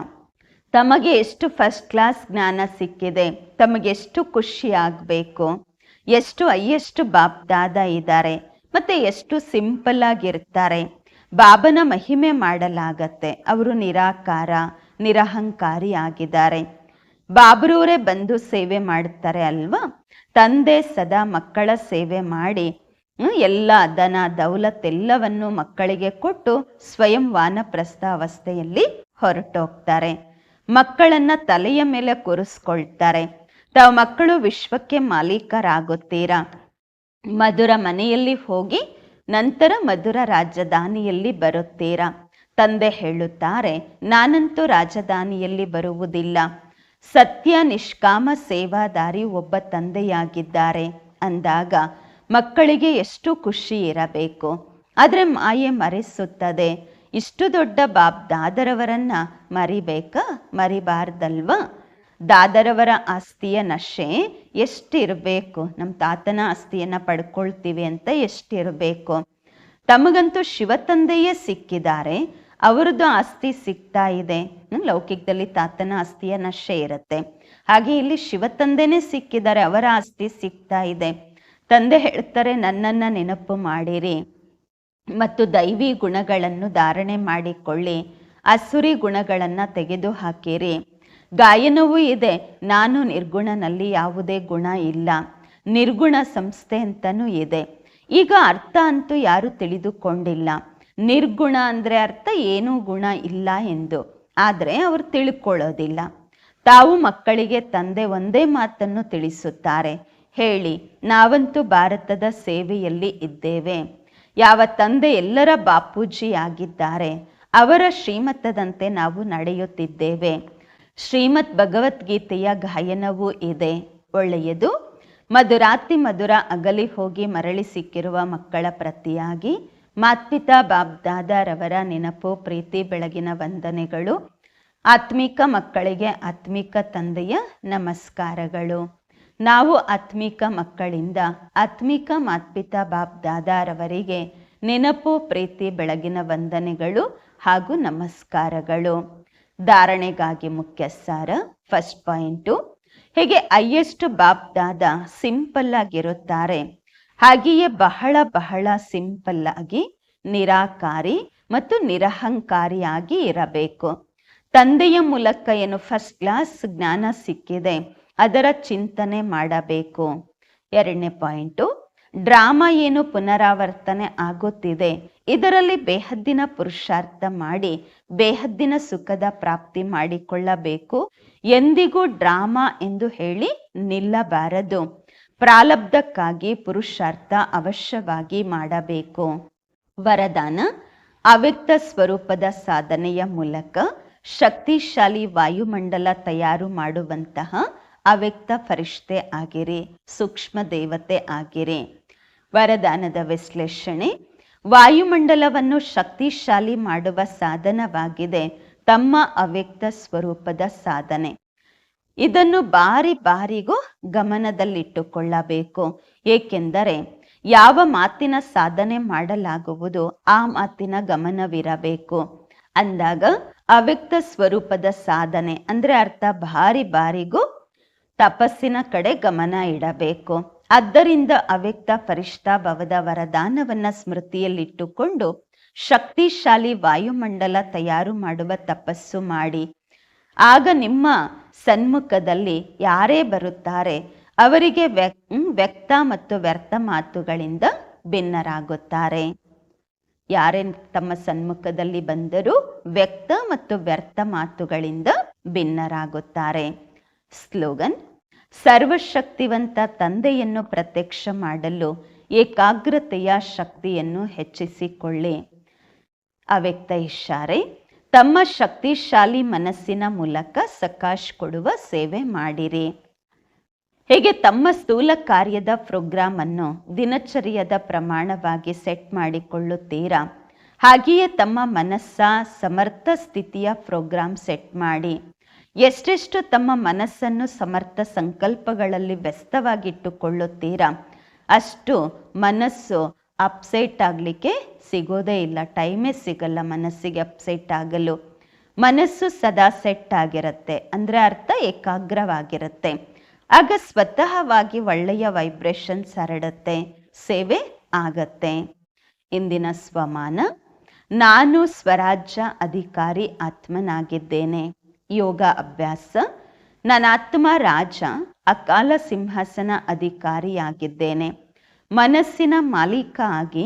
ತಮಗೆ ಎಷ್ಟು ಫಸ್ಟ್ ಕ್ಲಾಸ್ ಜ್ಞಾನ ಸಿಕ್ಕಿದೆ? ತಮಗೆ ಎಷ್ಟು ಖುಷಿ ಆಗಬೇಕು? ಎಷ್ಟು ಅಯ್ಯಷ್ಟು ಬಾಪ್ ದಾದ ಇದ್ದಾರೆ? ಮತ್ತೆ ಎಷ್ಟು ಸಿಂಪಲ್ ಆಗಿರ್ತಾರೆ? ಬಾಬನ ಮಹಿಮೆ ಮಾಡಲಾಗತ್ತೆ. ಅವರು ನಿರಾಕಾರ, ನಿರಹಂಕಾರಿ ಆಗಿದ್ದಾರೆ. ಬಾಬ್ರೂರೇ ಬಂದು ಸೇವೆ ಮಾಡ್ತಾರೆ ಅಲ್ವಾ? ತಂದೆ, ಸದಾ ಮಕ್ಕಳ ಸೇವೆ ಮಾಡಿ ಎಲ್ಲ ದನ ದೌಲತ್ ಎಲ್ಲವನ್ನು ಮಕ್ಕಳಿಗೆ ಕೊಟ್ಟು ಸ್ವಯಂ ವಾನಪ್ರಸ್ಥ ಅವಸ್ಥೆಯಲ್ಲಿ ಹೊರಟೋಗ್ತಾರೆ. ಮಕ್ಕಳನ್ನ ತಲೆಯ ಮೇಲೆ ಕೂರಿಸ್ಕೊಳ್ತಾರೆ. ತಾವು ಮಕ್ಕಳು ವಿಶ್ವಕ್ಕೆ ಮಾಲೀಕರಾಗುತ್ತೀರಾ? ಮಧುರ ಮನೆಯಲ್ಲಿ ಹೋಗಿ ನಂತರ ಮಧುರ ರಾಜಧಾನಿಯಲ್ಲಿ ಬರುತ್ತೀರಾ? ತಂದೆ ಹೇಳುತ್ತಾರೆ, ನಾನಂತೂ ರಾಜಧಾನಿಯಲ್ಲಿ ಬರುವುದಿಲ್ಲ. ಸತ್ಯ, ನಿಷ್ಕಾಮ, ಸೇವಾದಾರಿ ಒಬ್ಬ ತಂದೆಯಾಗಿದ್ದಾರೆ. ಅಂದಾಗ ಮಕ್ಕಳಿಗೆ ಎಷ್ಟು ಖುಷಿ ಇರಬೇಕು? ಆದರೆ ಮಾಯೆ ಮರೆಸುತ್ತದೆ. ಇಷ್ಟು ದೊಡ್ಡ ಬಾಬ್ ದಾದರವರನ್ನ ಮರಿಬೇಕಾ? ಮರಿಬಾರ್ದಲ್ವಾ? ದಾದರವರ ಆಸ್ತಿಯ ನಶೆ ಎಷ್ಟಿರಬೇಕು? ನಮ್ಮ ತಾತನ ಆಸ್ತಿಯನ್ನ ಪಡ್ಕೊಳ್ತೀವಿ ಅಂತ ಎಷ್ಟಿರಬೇಕು? ತಮಗಂತೂ ಶಿವತಂದೆಯೇ ಸಿಕ್ಕಿದ್ದಾರೆ. ಅವರದ್ದು ಆಸ್ತಿ ಸಿಗ್ತಾ ಇದೆ. ಲೌಕಿಕದಲ್ಲಿ ತಾತನ ಆಸ್ತಿಯ ನಶೆ ಇರುತ್ತೆ. ಹಾಗೆ ಇಲ್ಲಿ ಶಿವತಂದೆನೇ ಸಿಕ್ಕಿದ್ದಾರೆ. ಅವರ ಆಸ್ತಿ ಸಿಗ್ತಾ ಇದೆ. ತಂದೆ ಹೇಳ್ತಾರೆ, ನನ್ನನ್ನು ನೆನಪು ಮಾಡಿರಿ. ಮತ್ತು ದೈವಿ ಗುಣಗಳನ್ನು ಧಾರಣೆ ಮಾಡಿಕೊಳ್ಳಿ. ಅಸುರಿ ಗುಣಗಳನ್ನು ತೆಗೆದು ಹಾಕಿರಿ ಗಾಯನವೂ ಇದೆ. ನಾನು ನಿರ್ಗುಣನಲ್ಲಿ ಯಾವುದೇ ಗುಣ ಇಲ್ಲ. ನಿರ್ಗುಣ ಸಂಸ್ಥೆ ಅಂತನೂ ಇದೆ. ಈಗ ಅರ್ಥ ಅಂತೂ ಯಾರು ತಿಳಿದುಕೊಂಡಿಲ್ಲ. ನಿರ್ಗುಣ ಅಂದರೆ ಅರ್ಥ ಏನೂ ಗುಣ ಇಲ್ಲ ಎಂದು. ಆದರೆ ಅವರು ತಿಳ್ಕೊಳ್ಳೋದಿಲ್ಲ. ತಾವು ಮಕ್ಕಳಿಗೆ ತಂದೆ ಒಂದೇ ಮಾತನ್ನು ತಿಳಿಸುತ್ತಾರೆ. ಹೇಳಿ, ನಾವಂತೂ ಭಾರತದ ಸೇವೆಯಲ್ಲಿ ಇದ್ದೇವೆ. ಯಾವ ತಂದೆ ಎಲ್ಲರ ಬಾಪೂಜಿಯಾಗಿದ್ದಾರೆ, ಅವರ ಶ್ರೀಮತದಂತೆ ನಾವು ನಡೆಯುತ್ತಿದ್ದೇವೆ. ಶ್ರೀಮತ್ ಭಗವದ್ಗೀತೆಯ ಗಾಯನವೂ ಇದೆ. ಒಳ್ಳೆಯದು. ಮಧುರಾತಿ ಮಧುರ ಅಗಲಿ ಹೋಗಿ ಮರಳಿ ಸಿಕ್ಕಿರುವ ಮಕ್ಕಳ ಪ್ರತಿಯಾಗಿ ಮಾತ್ಪಿತಾ ಬಾಬ್ ದಾದಾರವರ ನೆನಪು, ಪ್ರೀತಿ, ಬೆಳಗಿನ ವಂದನೆಗಳು. ಆತ್ಮಿಕ ಮಕ್ಕಳಿಗೆ ಆತ್ಮಿಕ ತಂದೆಯ ನಮಸ್ಕಾರಗಳು. ನಾವು ಆತ್ಮಿಕ ಮಕ್ಕಳಿಂದ ಆತ್ಮಿಕ ಮಾತ್ಪಿತಾ ಬಾಬ್ದಾದಾರವರಿಗೆ ನೆನಪು, ಪ್ರೀತಿ, ಬೆಳಗಿನ ವಂದನೆಗಳು ಹಾಗೂ ನಮಸ್ಕಾರಗಳು. ಧಾರಣೆಗಾಗಿ ಮುಖ್ಯ ಸಾರ ಫಸ್ಟ್ ಪಾಯಿಂಟು ಹೇಗೆ ಹೈಯೆಸ್ಟ್ ಬಾಬ್ದಾದ ಸಿಂಪಲ್ ಆಗಿರುತ್ತಾರೆ. ಹಾಗೆಯೇ ಬಹಳ ಬಹಳ ಸಿಂಪಲ್ ಆಗಿ, ನಿರಾಕಾರಿ ಮತ್ತು ನಿರಹಂಕಾರಿಯಾಗಿ ಇರಬೇಕು. ತಂದೆಯ ಮೂಲಕ ಏನು ಫಸ್ಟ್ ಕ್ಲಾಸ್ ಜ್ಞಾನ ಸಿಕ್ಕಿದೆ? ಅದರ ಚಿಂತನೆ ಮಾಡಬೇಕು. ಎರಡನೇ ಪಾಯಿಂಟು, ಡ್ರಾಮಾ ಏನು ಪುನರಾವರ್ತನೆ ಆಗುತ್ತಿದೆ. ಇದರಲ್ಲಿ ಬೇಹದ್ದಿನ ಪುರುಷಾರ್ಥ ಮಾಡಿ, ಬೇಹದ್ದಿನ ಸುಖದ ಪ್ರಾಪ್ತಿ ಮಾಡಿಕೊಳ್ಳಬೇಕು. ಎಂದಿಗೂ ಡ್ರಾಮಾ ಎಂದು ಹೇಳಿ ನಿಲ್ಲಬಾರದು. ಪ್ರಾಲಬ್ಧಕ್ಕಾಗಿ ಪುರುಷಾರ್ಥ ಅವಶ್ಯವಾಗಿ ಮಾಡಬೇಕು. ವರದಾನ, ಅವ್ಯಕ್ತ ಸ್ವರೂಪದ ಸಾಧನೆಯ ಮೂಲಕ ಶಕ್ತಿಶಾಲಿ ವಾಯುಮಂಡಲ ತಯಾರು ಮಾಡುವಂತಹ ಅವ್ಯಕ್ತ ಫರಿಷ್ಠೆ ಆಗಿರಿ, ಸೂಕ್ಷ್ಮ ದೇವತೆ ಆಗಿರಿ. ವರದಾನದ ವಿಶ್ಲೇಷಣೆ, ವಾಯುಮಂಡಲವನ್ನು ಶಕ್ತಿಶಾಲಿ ಮಾಡುವ ಸಾಧನವಾಗಿದೆ, ತಮ್ಮ ಅವ್ಯಕ್ತ ಸ್ವರೂಪದ ಸಾಧನೆ. ಇದನ್ನು ಬಾರಿ ಬಾರಿಗೂ ಗಮನದಲ್ಲಿಟ್ಟುಕೊಳ್ಳಬೇಕು, ಏಕೆಂದರೆ ಯಾವ ಮಾತಿನ ಸಾಧನೆ ಮಾಡಲಾಗುವುದು, ಆ ಮಾತಿನ ಗಮನವಿರಬೇಕು. ಅಂದಾಗ ಅವ್ಯಕ್ತ ಸ್ವರೂಪದ ಸಾಧನೆ, ಅಂದ್ರೆ ಅರ್ಥ ಬಾರಿ ಬಾರಿಗೂ ತಪಸ್ಸಿನ ಕಡೆ ಗಮನ ಇಡಬೇಕು. ಆದ್ದರಿಂದ ಅವ್ಯಕ್ತ ಫರಿಷ್ಠಾಭವದ ವರದಾನವನ್ನ ಸ್ಮೃತಿಯಲ್ಲಿಟ್ಟುಕೊಂಡು ಶಕ್ತಿಶಾಲಿ ವಾಯುಮಂಡಲ ತಯಾರು ಮಾಡುವ ತಪಸ್ಸು ಮಾಡಿ. ಆಗ ನಿಮ್ಮ ಸನ್ಮುಖದಲ್ಲಿ ಯಾರೇ ಬರುತ್ತಾರೆ, ಅವರಿಗೆ ವ್ಯಕ್ ವ್ಯಕ್ತ ಮತ್ತು ವ್ಯರ್ಥ ಮಾತುಗಳಿಂದ ಭಿನ್ನರಾಗುತ್ತಾರೆ. ಯಾರೇ ತಮ್ಮ ಸನ್ಮುಖದಲ್ಲಿ ಬಂದರೂ ವ್ಯಕ್ತ ಮತ್ತು ವ್ಯರ್ಥ ಮಾತುಗಳಿಂದ ಭಿನ್ನರಾಗುತ್ತಾರೆ. ಸ್ಲೋಗನ್, ಸರ್ವಶಕ್ತಿವಂತ ತಂದೆಯನ್ನು ಪ್ರತ್ಯಕ್ಷ ಮಾಡಲು ಏಕಾಗ್ರತೆಯ ಶಕ್ತಿಯನ್ನು ಹೆಚ್ಚಿಸಿಕೊಳ್ಳಿ. ಅವ್ಯಕ್ತ ಇಶಾರೆ ತಮ್ಮ ಶಕ್ತಿಶಾಲಿ ಮನಸ್ಸಿನ ಮೂಲಕ ಸಕಾಶ್ ಕೊಡುವ ಸೇವೆ ಮಾಡಿರಿ. ಹೇಗೆ ತಮ್ಮ ಸ್ಥೂಲ ಕಾರ್ಯದ ಪ್ರೋಗ್ರಾಮ್ ಅನ್ನು ದಿನಚರ್ಯದ ಪ್ರಮಾಣವಾಗಿ ಸೆಟ್ ಮಾಡಿಕೊಳ್ಳುತ್ತೀರಾ, ಹಾಗೆಯೇ ತಮ್ಮ ಮನಸ್ಸ ಸಮರ್ಥ ಸ್ಥಿತಿಯ ಪ್ರೋಗ್ರಾಮ್ ಸೆಟ್ ಮಾಡಿ. ಎಷ್ಟೆಷ್ಟು ತಮ್ಮ ಮನಸ್ಸನ್ನು ಸಮರ್ಥ ಸಂಕಲ್ಪಗಳಲ್ಲಿ ವ್ಯಸ್ತವಾಗಿಟ್ಟುಕೊಳ್ಳುತ್ತೀರಾ? ಅಷ್ಟು ಮನಸ್ಸು ಅಪ್ಸೆಟ್ ಆಗಲಿಕ್ಕೆ ಸಿಗೋದೇ ಇಲ್ಲ. ಟೈಮೇ ಸಿಗಲ್ಲ ಮನಸ್ಸಿಗೆ ಅಪ್ಸೆಟ್ ಆಗಲು. ಮನಸ್ಸು ಸದಾ ಸೆಟ್ ಆಗಿರುತ್ತೆ. ಅಂದರೆ ಅರ್ಥ ಏಕಾಗ್ರವಾಗಿರುತ್ತೆ. ಆಗ ಸ್ವತಃವಾಗಿ ಒಳ್ಳೆಯ ವೈಬ್ರೇಷನ್ಸ್ ಹರಡುತ್ತೆ. ಸೇವೆ ಆಗತ್ತೆ. ಇಂದಿನ ಸ್ವಮಾನ, ನಾನು ಸ್ವರಾಜ್ಯ ಅಧಿಕಾರಿ ಆತ್ಮನಾಗಿದ್ದೇನೆ. ಯೋಗ ಅಭ್ಯಾಸ. ನನಾತ್ಮ ರಾಜ, ಅಕಾಲ ಸಿಂಹಾಸನ ಅಧಿಕಾರಿಯಾಗಿದ್ದೇನೆ. ಮನಸ್ಸಿನ ಮಾಲೀಕ ಆಗಿ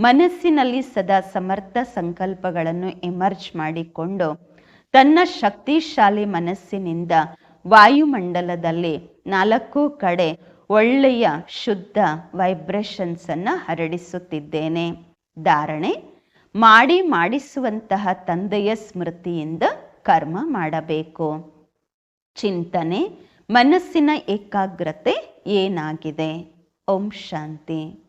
ಮನಸ್ಸಿನಲ್ಲಿ ಸದಾ ಸಮರ್ಥ ಸಂಕಲ್ಪಗಳನ್ನು ಎಮರ್ಜ್ ಮಾಡಿಕೊಂಡು ತನ್ನ ಶಕ್ತಿಶಾಲಿ ಮನಸ್ಸಿನಿಂದ ವಾಯುಮಂಡಲದಲ್ಲಿ ನಾಲ್ಕು ಕಡೆ ಒಳ್ಳೆಯ ಶುದ್ಧ ವೈಬ್ರೇಷನ್ಸ್ ಅನ್ನು ಹರಡಿಸುತ್ತಿದ್ದೇನೆ. ಧಾರಣೆ, ಮಾಡಿ ಮಾಡಿಸುವಂತಹ ತಂದೆಯ ಸ್ಮೃತಿಯಿಂದ ಕರ್ಮ ಮಾಡಬೇಕು. ಚಿಂತನೆ ಮನಸ್ಸಿನ ಏಕಾಗ್ರತೆ ಏನಾಗಿದೆ? ಓಂ ಶಾಂತಿ.